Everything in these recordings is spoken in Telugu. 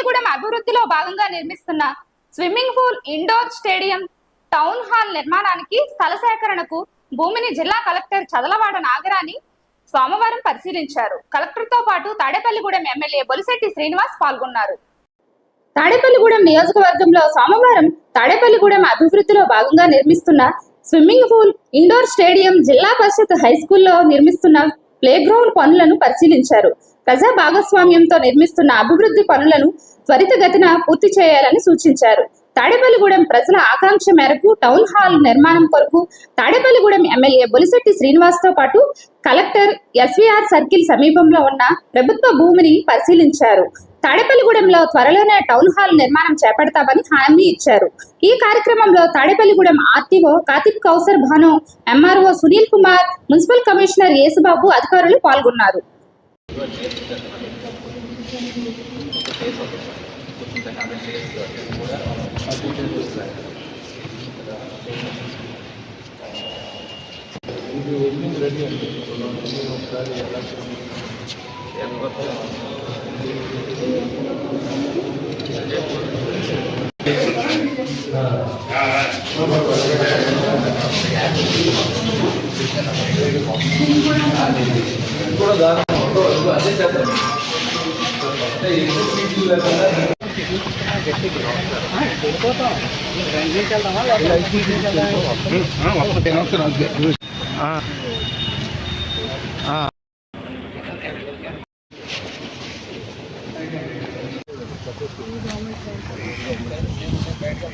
తాడేపల్లిగూడెం అభివృద్ధిలో భాగంగా నిర్మిస్తున్న swimming pool indoor stadium town hall నిర్మాణానికి స్థల సేకరణకు భూమిని జిల్లా కలెక్టర్ చదలవాడ నాగరాణి సోమవారం పరిశీలించారు. కలెక్టర్తో పాటు తాడేపల్లిగూడెం ఎమ్మెల్యే బొలిశెట్టి శ్రీనివాస్ పాల్గొన్నారు. తాడేపల్లిగూడెం నియోజకవర్గంలో సోమవారం తాడేపల్లిగూడెం అభివృద్ధిలో భాగంగా నిర్మిస్తున్న స్విమ్మింగ్ పూల్ ఇండోర్ స్టేడియం జిల్లా పరిషత్ హై స్కూల్లో నిర్మిస్తున్న ప్లే గ్రౌండ్ పనులను పరిశీలించారు. ప్రజా భాగస్వామ్యంతో నిర్మిస్తున్న అభివృద్ధి పనులను త్వరితగతిన పూర్తి చేయాలని సూచించారు. తాడేపల్లిగూడెం ప్రజల ఆకాంక్ష మేరకు టౌన్ హాల్ నిర్మాణం కొరకు తాడేపల్లిగూడెం ఎమ్మెల్యే బొలిశెట్టి శ్రీనివాస్తో పాటు కలెక్టర్ ఎస్వీఆర్ సర్కిల్ సమీపంలో ఉన్న ప్రభుత్వ భూమిని పరిశీలించారు. తాడేపల్లిగూడెంలో త్వరలోనే టౌన్ హాల్ నిర్మాణం చేపడతామని హామీ ఇచ్చారు. ఈ కార్యక్రమంలో Tadepalligudem RTO Khatib Kausar Bhanu MRO Sunil Kumar municipal commissioner Yesubabu అధికారులు పాల్గొన్నారు. ఎక్కువ టేస్ట్ టేస్ట్ వస్తుంది కొంచెం దాని టేస్ట్ కూడా ఇది ఓపెనింగ్ రెడీ అండి ఒకసారి ఎలా కూడా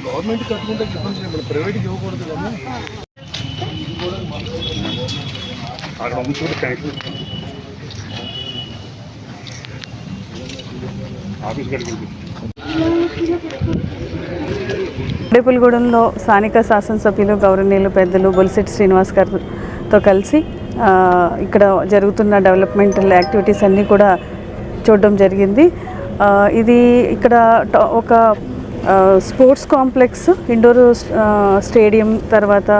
గవర్నమెంట్ కట్టుకుంటే ఇబ్బంది లేదు ప్రైవేట్కి ఇవ్వకూడదు కదా. అక్కడ అమ్ముతుంటే ట్యాంక్ ఆఫీస్ రేపులగూడెంలో స్థానిక శాసనసభ్యులు గౌరవనీయులు పెద్దలు బొలిసెట్టి శ్రీనివాస్ గారితో కలిసి ఇక్కడ జరుగుతున్న డెవలప్మెంటల్ యాక్టివిటీస్ అన్నీ కూడా చూడడం జరిగింది. ఇది ఇక్కడ ఒక స్పోర్ట్స్ కాంప్లెక్స్ ఇండోర్ స్టేడియం తర్వాత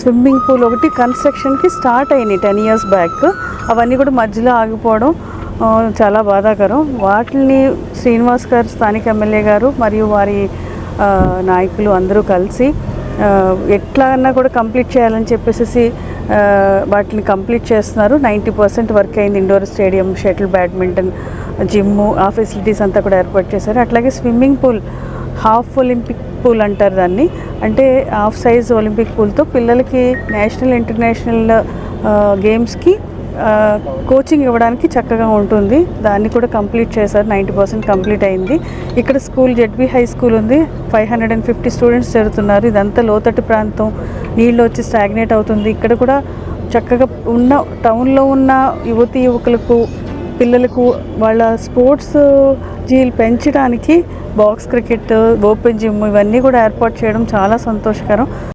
స్విమ్మింగ్ పూల్ ఒకటి కన్స్ట్రక్షన్కి స్టార్ట్ అయినాయి టెన్ ఇయర్స్ బ్యాక్. అవన్నీ కూడా మధ్యలో ఆగిపోవడం చాలా బాధాకరం. వాటిని శ్రీనివాస్ గారు స్థానిక ఎమ్మెల్యే గారు మరియు వారి నాయకులు అందరూ కలిసి ఎట్లా అన్నా కూడా కంప్లీట్ చేయాలని చెప్పేసి వాటిని కంప్లీట్ చేస్తున్నారు. నైంటీ పర్సెంట్ వర్క్ అయింది indoor stadium shuttle badminton gym ఆ ఫెసిలిటీస్ అంతా కూడా ఏర్పాటు చేశారు. అట్లాగే swimming pool half Olympic pool అంటారు దాన్ని. అంటే హాఫ్ సైజ్ ఒలింపిక్ పూల్తో పిల్లలకి నేషనల్ ఇంటర్నేషనల్ గేమ్స్కి కోచింగ్ ఇవ్వడానికి చక్కగా ఉంటుంది. దాన్ని కూడా కంప్లీట్ చేశారు. నైంటీ పర్సెంట్ కంప్లీట్ అయింది. ఇక్కడ స్కూల్ జెడ్బీ హై స్కూల్ ఉంది. Five hundred and fifty students జరుగుతున్నారు ఇదంతా లోతట్టు ప్రాంతం. నీళ్ళు వచ్చి స్టాగ్నేట్ అవుతుంది. ఇక్కడ కూడా చక్కగా ఉన్న టౌన్లో ఉన్న యువతి యువకులకు పిల్లలకు వాళ్ళ స్పోర్ట్స్ జీలు పెంచడానికి బాక్స్ క్రికెట్ ఓపెన్ జిమ్ ఇవన్నీ కూడా ఏర్పాటు చేయడం చాలా సంతోషకరం.